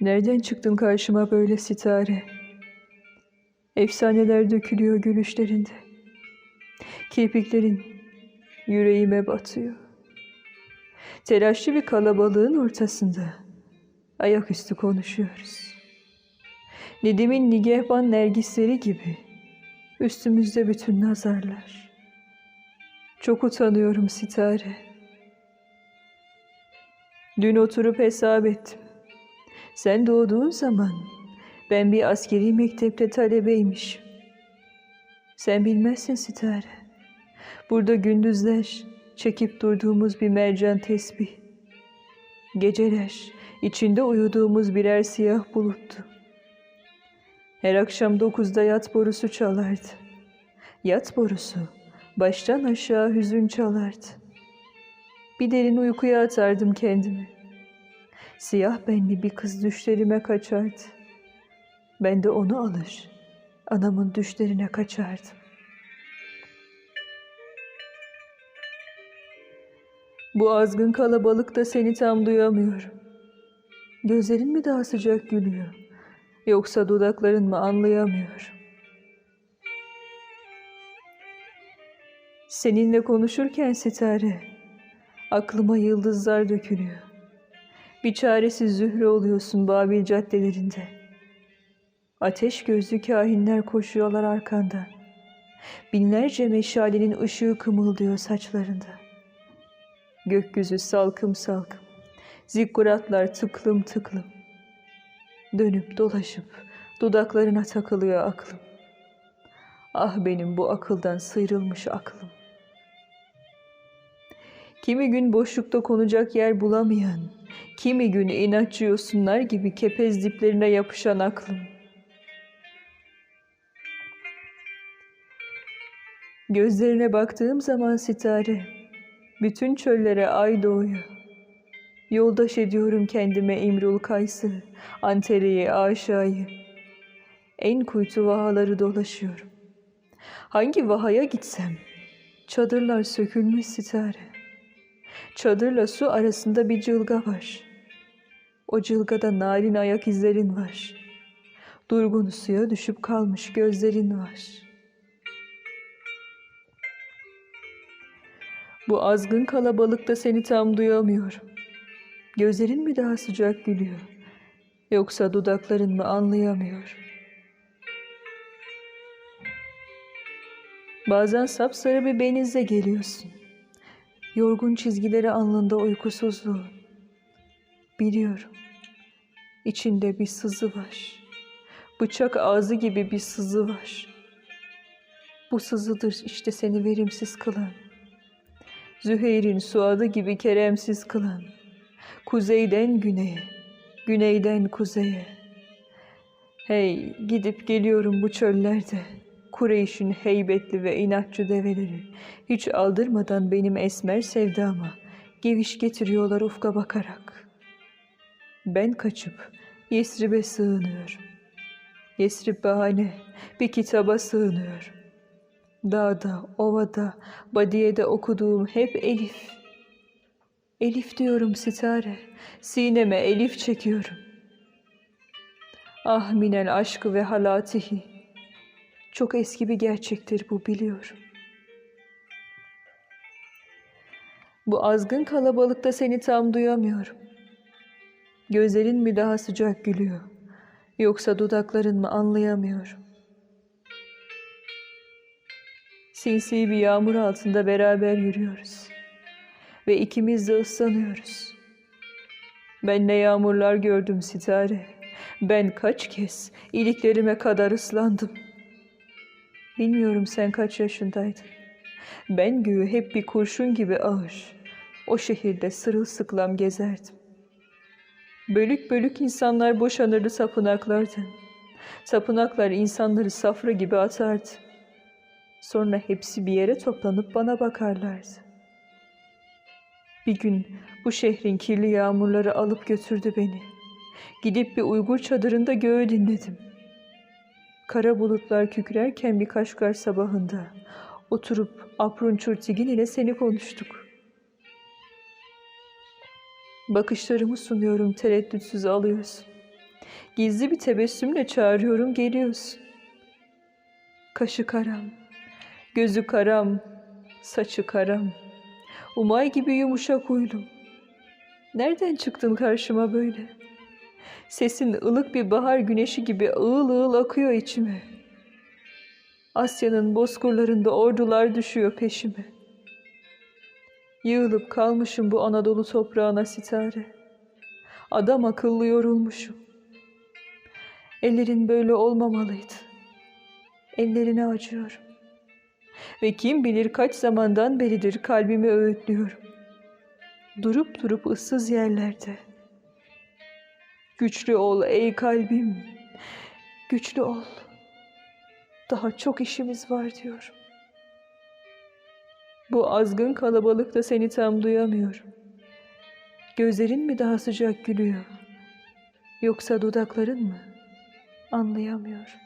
Nereden çıktın karşıma böyle sitare? Efsaneler dökülüyor gülüşlerinde. Kirpiklerin yüreğime batıyor. Telaşlı bir kalabalığın ortasında ayaküstü konuşuyoruz. Nedim'in nigehban nergisleri gibi üstümüzde bütün nazarlar. Çok utanıyorum sitare. Dün oturup hesap ettim. Sen doğduğun zaman ben bir askeri mektepte talebeymişim. Sen bilmezsin Sitare. Burada gündüzler çekip durduğumuz bir mercan tesbih. Geceler içinde uyuduğumuz birer siyah buluttu. Her akşam dokuzda yat borusu çalardı. Yat borusu baştan aşağı hüzün çalardı. Bir derin uykuya atardım kendimi. Siyah benli bir kız düşlerime kaçardı. Ben de onu alır, anamın düşlerine kaçardım. Bu azgın kalabalıkta seni tam duyamıyorum. Gözlerin mi daha sıcak gülüyor? Yoksa dudakların mı anlayamıyorum. Seninle konuşurken sitare, aklıma yıldızlar dökülüyor. Bir çaresiz zühre oluyorsun Babil caddelerinde. Ateş gözlü kahinler koşuyorlar arkandan. Binlerce meşalenin ışığı kımıldıyor saçlarında. Gökyüzü salkım salkım. Zikkuratlar tıklım tıklım. Dönüp dolaşıp dudaklarına takılıyor aklım. Ah benim bu akıldan sıyrılmış aklım. Kimi gün boşlukta konacak yer bulamayan, kimi gün inatçı gibi kepez diplerine yapışan aklım. Gözlerine baktığım zaman sitare, bütün çöllere ay doğuyor. Yoldaş ediyorum kendime İmrul Kays'ı, Antalya'yı, Aşağı'yı. En kuytu vahaları dolaşıyorum. Hangi vahaya gitsem, çadırlar sökülmüş sitare. Çadırla su arasında bir cılga var. O cılgada narin ayak izlerin var. Durgun suya düşüp kalmış gözlerin var. Bu azgın kalabalıkta seni tam duyamıyorum. Gözlerin mi daha sıcak gülüyor? Yoksa dudakların mı anlayamıyor? Bazen sapsarı bir benizle geliyorsun. Yorgun çizgileri alnında uykusuzluğu. Biliyorum. İçinde bir sızı var. Bıçak ağzı gibi bir sızı var. Bu sızıdır işte seni verimsiz kılan. Züheyr'in suadı gibi keremsiz kılan. Kuzeyden güneye, güneyden kuzeye. Hey gidip geliyorum bu çöllerde. Kureyş'in heybetli ve inatçı develeri hiç aldırmadan benim esmer sevdama geviş getiriyorlar ufka bakarak. Ben kaçıp Yesrib'e sığınıyorum. Yesrib bahane bir kitaba sığınıyorum. Dağda, ovada, badiyede okuduğum hep Elif. Elif diyorum sitare, sineme Elif çekiyorum. Ah minel aşkı ve halatihi. Çok eski bir gerçektir bu biliyorum. Bu azgın kalabalıkta seni tam duyamıyorum. Gözlerin mi daha sıcak gülüyor? Yoksa dudakların mı anlayamıyorum. Sinsi bir yağmur altında beraber yürüyoruz. Ve ikimiz de ıslanıyoruz. Ben ne yağmurlar gördüm sitare. Ben kaç kez iliklerime kadar ıslandım. Bilmiyorum sen kaç yaşındaydın. Ben güğü hep bir kurşun gibi ağır. O şehirde sırılsıklam gezerdim. Bölük bölük insanlar boşanırdı tapınaklardan. Tapınaklar insanları safra gibi atardı. Sonra hepsi bir yere toplanıp bana bakarlardı. Bir gün bu şehrin kirli yağmurları alıp götürdü beni. Gidip bir Uygur çadırında göğü dinledim. Kara bulutlar kükrerken bir Kaşgar sabahında oturup Aprun Çurtigin ile seni konuştuk. Bakışlarımı sunuyorum tereddütsüz alıyorsun. Gizli bir tebessümle çağırıyorum geliyorsun. Kaşı karam, gözü karam, saçı karam. Umay gibi yumuşak huylum. Nereden çıktın karşıma böyle? Sesin ılık bir bahar güneşi gibi ığıl ığıl akıyor içime. Asya'nın bozkırlarında ordular düşüyor peşime. Yığılıp kalmışım bu Anadolu toprağına sitare. Adam akıllı yorulmuşum. Ellerin böyle olmamalıydı. Ellerine acıyorum. Ve kim bilir kaç zamandan beridir kalbimi öğütlüyorum. Durup durup ıssız yerlerde. Güçlü ol ey kalbim, güçlü ol. Daha çok işimiz var diyorum. Bu azgın kalabalıkta seni tam duyamıyorum. Gözlerin mi daha sıcak gülüyor? Yoksa dudakların mı? Anlayamıyorum.